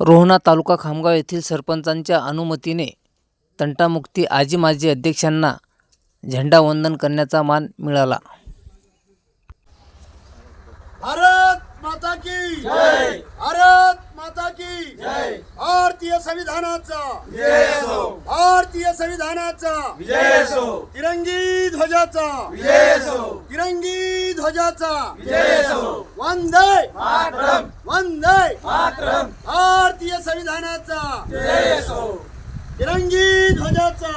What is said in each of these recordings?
रोहणा तालुका खामगाव येथील सरपंचांच्या अनुमतीने तंटामुक्ती आजी माजी अध्यक्षांना झेंडावंदन करण्याचा मान मिळाला. भारत माता की जय! भारत माता की जय! भारतीय संविधानाचा भारतीय संविधानाचा तिरंगी ध्वजाचा तिरंगी ध्वजाचा वंदे वंदे भारतीय संविधानाचा. तिरंगी ध्वजाचा.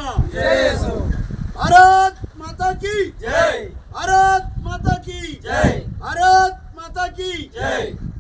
भारत माता की. जय. भारत माता की. जय. भारत माता की. जय.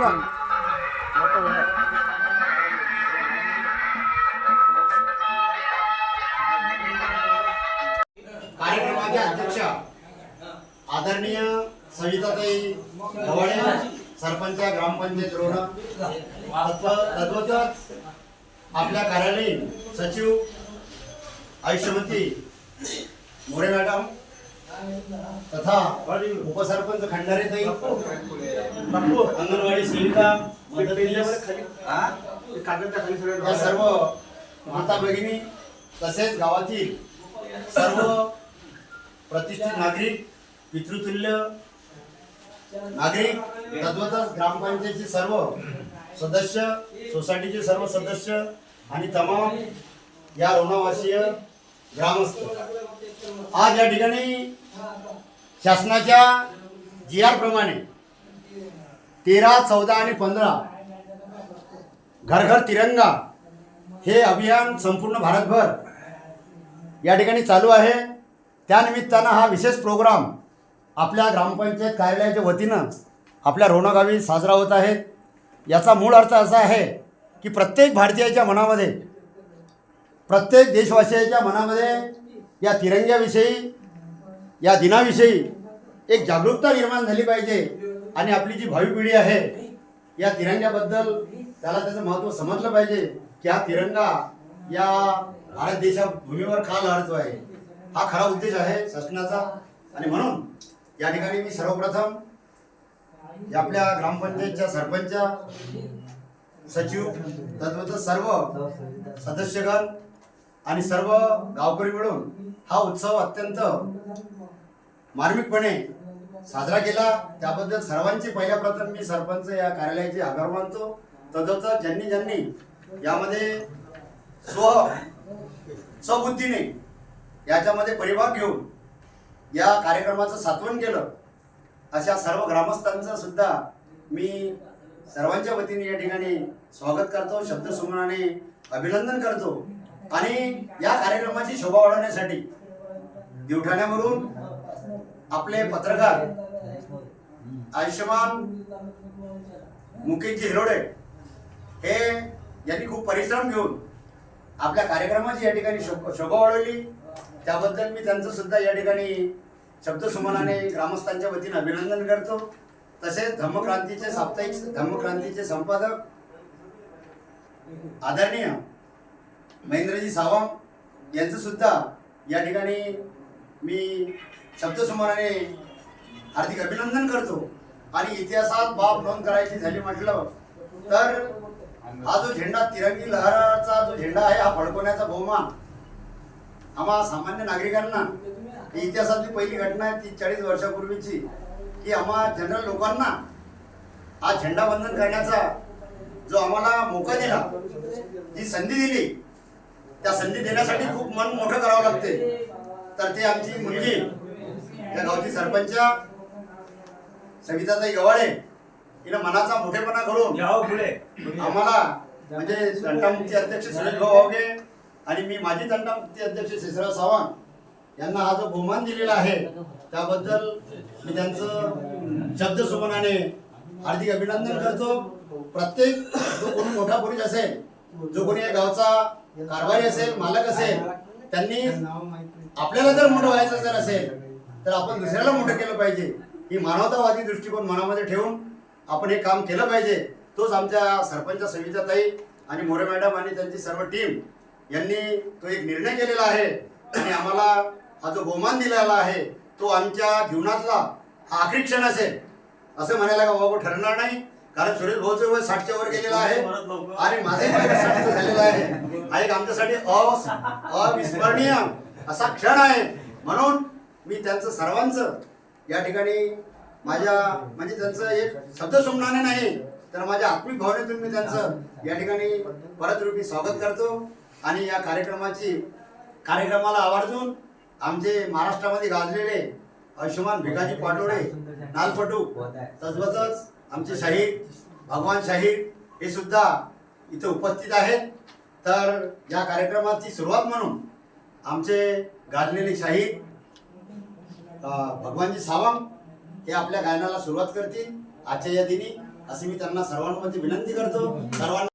one. What कार्यक्रमाच्या अध्यक्षा आदरणीय सविताताई गव्हाळे सरपंच ग्रामपंचायत रोड तत्व आपल्या कार्यालयीन सचिव आयुष्यमती मोरे मॅडम तथा उपसरपंच खंडारे ताई अंगणवाडी सेविका या सर्व माता भगिनी तसेच गावातील सर्व प्रतिष्ठित नागरिक पितृतुल्य नागरिक तद्वतच ग्रामपंचायतचे सर्व सदस्य सोसायटीचे सर्व सदस्य आणि तमाम या लोणावासीय ग्रामस्थ. आज या ठिकाणी शासनाच्या जी आर प्रमाणे तेरा चौदा आणि पंधरा घर घर तिरंगा हे अभियान संपूर्ण भारतभर या ठिकाणी चालू आहे. त्यानिमित्तानं हा विशेष प्रोग्राम आपल्या ग्रामपंचायत कार्यालयाच्या वतीनं आपल्या रोणागावी साजरा होत आहे. याचा मूळ अर्थ असा आहे की प्रत्येक भारतीयाच्या मनामध्ये प्रत्येक देशवासियाच्या मनामध्ये या तिरंग्याविषयी या दिनाविषयी एक जागरूकता निर्माण झाली पाहिजे आणि आपली जी भावी पिढी आहे या तिरंग्याबद्दल त्याला त्याचं महत्त्व समजलं पाहिजे की हा तिरंगा या भारत देशा भूमीवर का लढतो आहे? हा खरा उद्देश आहे शासनाचा. आणि म्हणून या ठिकाणी मी सर्वप्रथम या आपल्या ग्रामपंचायतच्या सरपंच सचिव तद्वत सर्व सदस्यगण आणि सर्व गावकरी मिळून हा उत्सव अत्यंत मार्मिकपणे साजरा केला. त्याबद्दल सर्वांची पहिल्या प्रथम मी सरपंच या कार्यालयाचे आभार मानतो. तदर्थ ज्यांनी ज्यांनी यामध्ये स्व स्वबुद्धीने याच्यामध्ये परिभाग घेऊन या कार्यक्रमाचं सात्वन केलं अशा सर्व ग्रामस्थांचं सुद्धा मी सर्वांच्या वतीने या ठिकाणी स्वागत करतो शब्दसुमनाने अभिनंदन करतो. आणि या कार्यक्रमाची शोभा वाढवण्यासाठी दिवठाण्यावरून आपले पत्रकार आयुष्यमान मुकेशजी हिरोडे हे यांनी खूप परिश्रम घेऊन आपल्या कार्यक्रमाची या ठिकाणी शोभा वाढवली. त्याबद्दल मी त्यांचं सुद्धा या ठिकाणी शब्दसुमनाने ग्रामस्थांच्या वतीने अभिनंदन करतो. तसेच धम्मक्रांतीचे साप्ताहिक धम्मक्रांतीचे संपादक आदरणीय महेंद्रजी सावंत यांचं सुद्धा या ठिकाणी मी शब्दसमोराने हार्दिक अभिनंदन करतो. आणि इतिहासात बाब नोंद करायची झाली म्हटलं तर हा जो झेंडा तिरंगी लहराचा जो झेंडा आहे हा फडकवण्याचा बहुमान आम्हा सामान्य नागरिकांना इतिहासातली पहिली घटना आहे ती चाळीस वर्षापूर्वीची की आम्हा जनरल लोकांना हा झेंडा वंदन करण्याचा जो आम्हाला मोका दिला जी संधी दिली. त्या संधी देण्यासाठी खूप मन मोठं करावं लागते. तर ते आमची मुलगी त्या गावची सरपंच सविताताई गवाडे हिनं मनाचा मोठेपणा करून आम्हाला म्हणजे तंटामुक्ती अध्यक्ष सुरेश भाऊ वावगे आणि मी माजी तंटामुक्ती अध्यक्ष शेषराव सावंत यांना हा जो बहुमान दिलेला आहे त्याबद्दल मी त्यांचं शब्दसुमनाने हार्दिक अभिनंदन करतो. प्रत्येक जो कोणी मोठा पुरुष असेल जो कोणी या गावचा कारभारी असेल मालक असेल त्यांनी आपल्याला जर मोठं व्हायचं जर असेल तर आपण दुसऱ्याला मोठं केलं पाहिजे. ही मानवतावादी दृष्टिकोन मनामध्ये ठेवून आपण हे काम केलं पाहिजे. तोच आमच्या सरपंच सविताताई आणि मोरे मॅडम आणि त्यांची सर्व टीम यांनी तो एक निर्णय केलेला आहे. आणि आम्हाला हा जो बहुमान दिलेला आहे तो आमच्या जीवनातला हा आखरी क्षण असेल. असं म्हणायला का बाबा ठरणार नाही? कारण सुरेश भाऊचं वय साठच्या वर गेलेलं आहे. आणि माझे साठचं झालेलं आहे. हा एक आमच्यासाठी अविस्मरणीय असा क्षण आहे. म्हणून मी त्यांचं सर्वांचं या ठिकाणी माझ्या म्हणजे त्यांचं एक शब्दसुमनाने नाही तर माझ्या आत्मिक भावनेतून मी त्यांचं या ठिकाणी परत रूपी स्वागत करतो आणि या कार्यक्रमाची कार्यक्रमाला आवर्जून आमचे महाराष्ट्रामध्ये गाजलेले आयुष्यमान भिकाजी पाटोडे नालपटू तसबतच आमचे शाहीर भगवान शाहीर हे सुद्धा इथे उपस्थित आहेत. तर या कार्यक्रमाची सुरुवात म्हणून आमचे गाजलेले शाहीर अं, भगवानजी सावंत हे आपल्या गायनाला सुरुवात करतील. आजच्या या दिनी अशी मी त्यांना सर्वांमध्ये विनंती करतो. सर्वांना